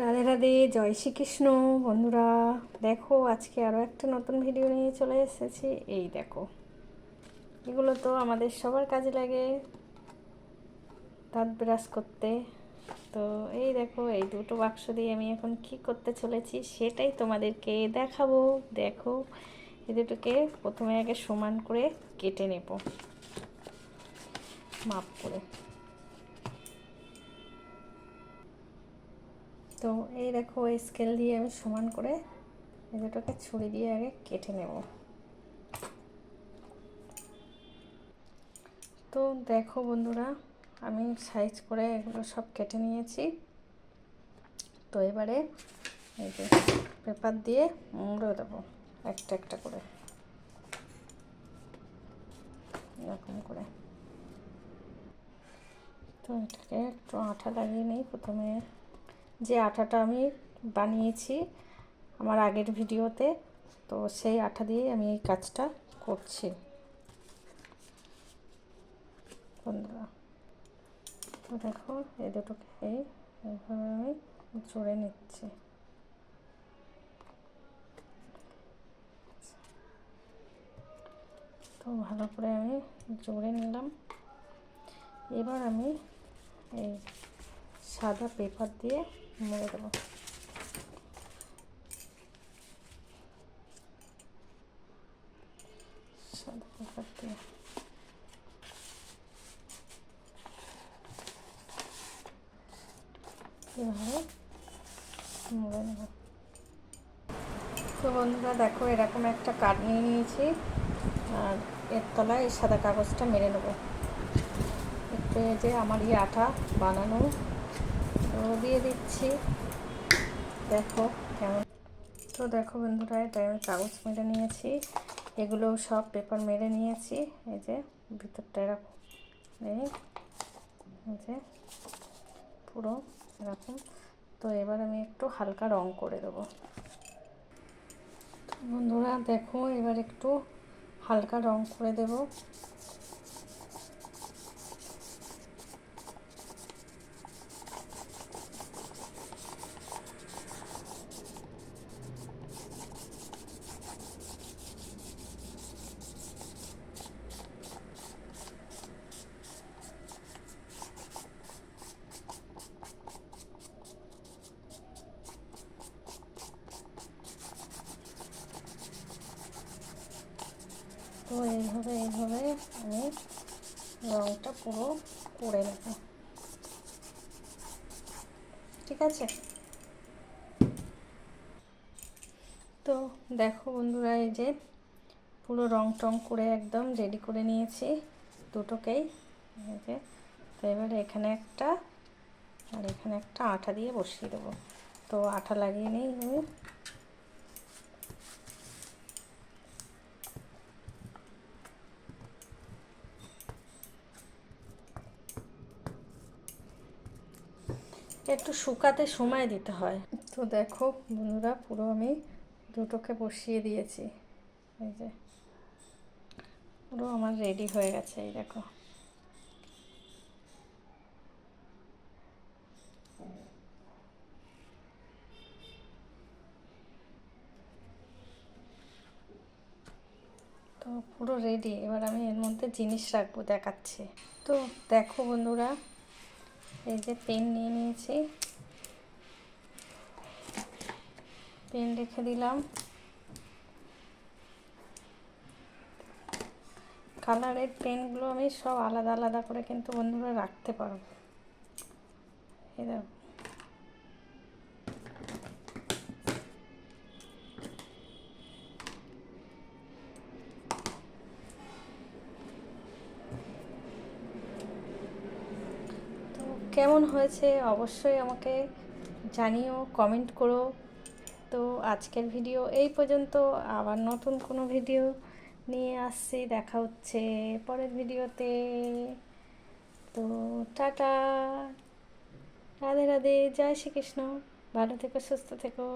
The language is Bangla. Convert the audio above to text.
রাধে রাধে, জয় শ্রীকৃষ্ণ। বন্ধুরা, দেখো আজকে আরও একটা নতুন ভিডিও নিয়ে চলে এসেছি। এই দেখো, এগুলো তো আমাদের সবার কাজে লাগে দাঁত ব্রাশ করতে। তো এই দেখো, এই দুটো বাক্স দিয়ে আমি এখন কি করতে চলেছি সেটাই তোমাদেরকে দেখাবো। দেখো, এই দুটোকে প্রথমে আগে সমান করে কেটে নেব। মাপ করে। তো এই দেখো স্কেল দিয়ে আমি সমান করে এই দুটোকে ছুরি দিয়ে আগে কেটে নেব। তো দেখো বন্ধুরা, আমি সাইজ করে এগুলো সব কেটে নিয়েছি। তো এবারে এই যে পেপার দিয়ে মুড়ে দেবো একটা একটা করে। এরকম করে। তো এটাকে একটু আঠা লাগিয়ে নিই প্রথমে। যে আঠাটা আমি বানিয়েছি আমার আগের ভিডিওতে, তো সেই আঠা দিয়ে আমি এই কাজটা করছি। বন্ধুরা দেখো এই দুটোকে এই, এইভাবে আমি জুড়ে নিচ্ছি। তো ভালো করে আমি জুড়ে নিলাম। এবার আমি এই সাদা পেপার দিয়ে মুড়ে দেবো সাদা তো বন্ধুরা, দেখো, এরকম একটা কাঠ নিয়ে নিয়েছি। আর এর তলায় সাদা কাগজটা মেরে নেব। একটু যে আমার এই আঠা বানানো দিয়ে দিচ্ছি। দেখো কেমন। তো দেখো বন্ধুরা এটা আমি কাগজ মেরে নিয়েছি। এগুলো সব পেপার মেরে নিয়েছি। এই যে, ভিতরটা এরকম। এই যে, পুরো এরকম। তো এবার আমি একটু হালকা রং করে দেবো। বন্ধুরা, দেখো, এবার একটু হালকা রং করে দেবো। তো এইভাবে এইভাবে আমি রঙটা পুরো করে নেব। ঠিক আছে? তো দেখো বন্ধুরা, এই যে পুরো রং টং করে একদম রেডি করে নিয়েছি দুটোকেই। যে, তো এবারে এখানে একটা, আর এখানে একটা আঠা দিয়ে বসিয়ে দেবো। তো আঠা লাগিয়ে নিই আমি। একটু শুকাতে সময় দিতে হয়। তো দেখো বন্ধুরা, পুরো আমি দুটোকে বসিয়ে দিয়েছি। এই যে, পুরো আমার রেডি হয়ে গেছে, এই দেখো। তো পুরো রেডি এবার আমি এর মধ্যে জিনিস রাখব, দেখাচ্ছি। তো দেখো বন্ধুরা এই যে পেন নিয়ে নিয়েছি। পেন রেখে দিলাম। কালারের পেনগুলো আমি সব আলাদা আলাদা করে কিন্তু বন্ধুরা রাখতে পারব। এই দেখো কেমন হয়েছে অবশ্যই আমাকে জানিও কমেন্ট করো। তো আজকের ভিডিও এই পর্যন্ত। আবার নতুন কোনো ভিডিও নিয়ে আসছি, দেখা হচ্ছে পরের ভিডিওতে তো টাটা। রাধে রাধে, জয় শ্রীকৃষ্ণ। ভালো থেকো, সুস্থ থেকো।